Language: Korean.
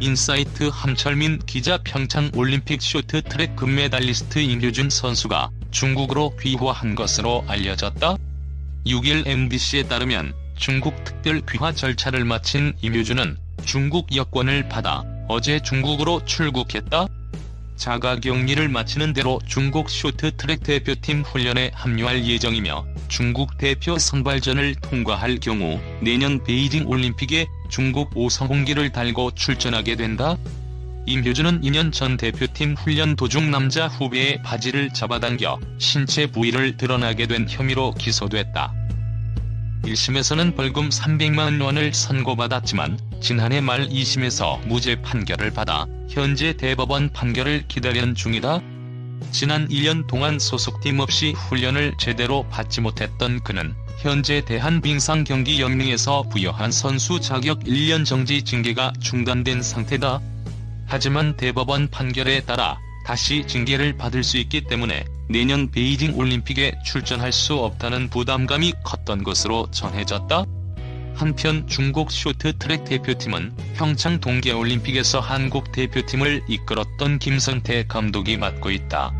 인사이트 함철민 기자 평창 올림픽 쇼트트랙 금메달리스트 임효준 선수가 중국으로 귀화한 것으로 알려졌다. 6일 MBC에 따르면 중국 특별 귀화 절차를 마친 임효준은 중국 여권을 받아 어제 중국으로 출국했다. 자가격리를 마치는 대로 중국 쇼트트랙 대표팀 훈련에 합류할 예정이며 중국 대표 선발전을 통과할 경우 내년 베이징 올림픽에 중국 5성 홍기를 달고 출전하게 된다. 임효준은 2년 전 대표팀 훈련 도중 남자 후배의 바지를 잡아당겨 신체 부위를 드러나게 된 혐의로 기소됐다. 1심에서는 벌금 300만 원을 선고받았지만 지난해 말 2심에서 무죄 판결을 받아 현재 대법원 판결을 기다리는 중이다. 지난 1년 동안 소속팀 없이 훈련을 제대로 받지 못했던 그는 현재 대한빙상경기연맹에서 부여한 선수 자격 1년 정지 징계가 중단된 상태다. 하지만 대법원 판결에 따라 다시 징계를 받을 수 있기 때문에 내년 베이징 올림픽에 출전할 수 없다는 부담감이 컸던 것으로 전해졌다. 한편 중국 쇼트트랙 대표팀은 평창 동계올림픽에서 한국 대표팀을 이끌었던 김선태 감독이 맡고 있다.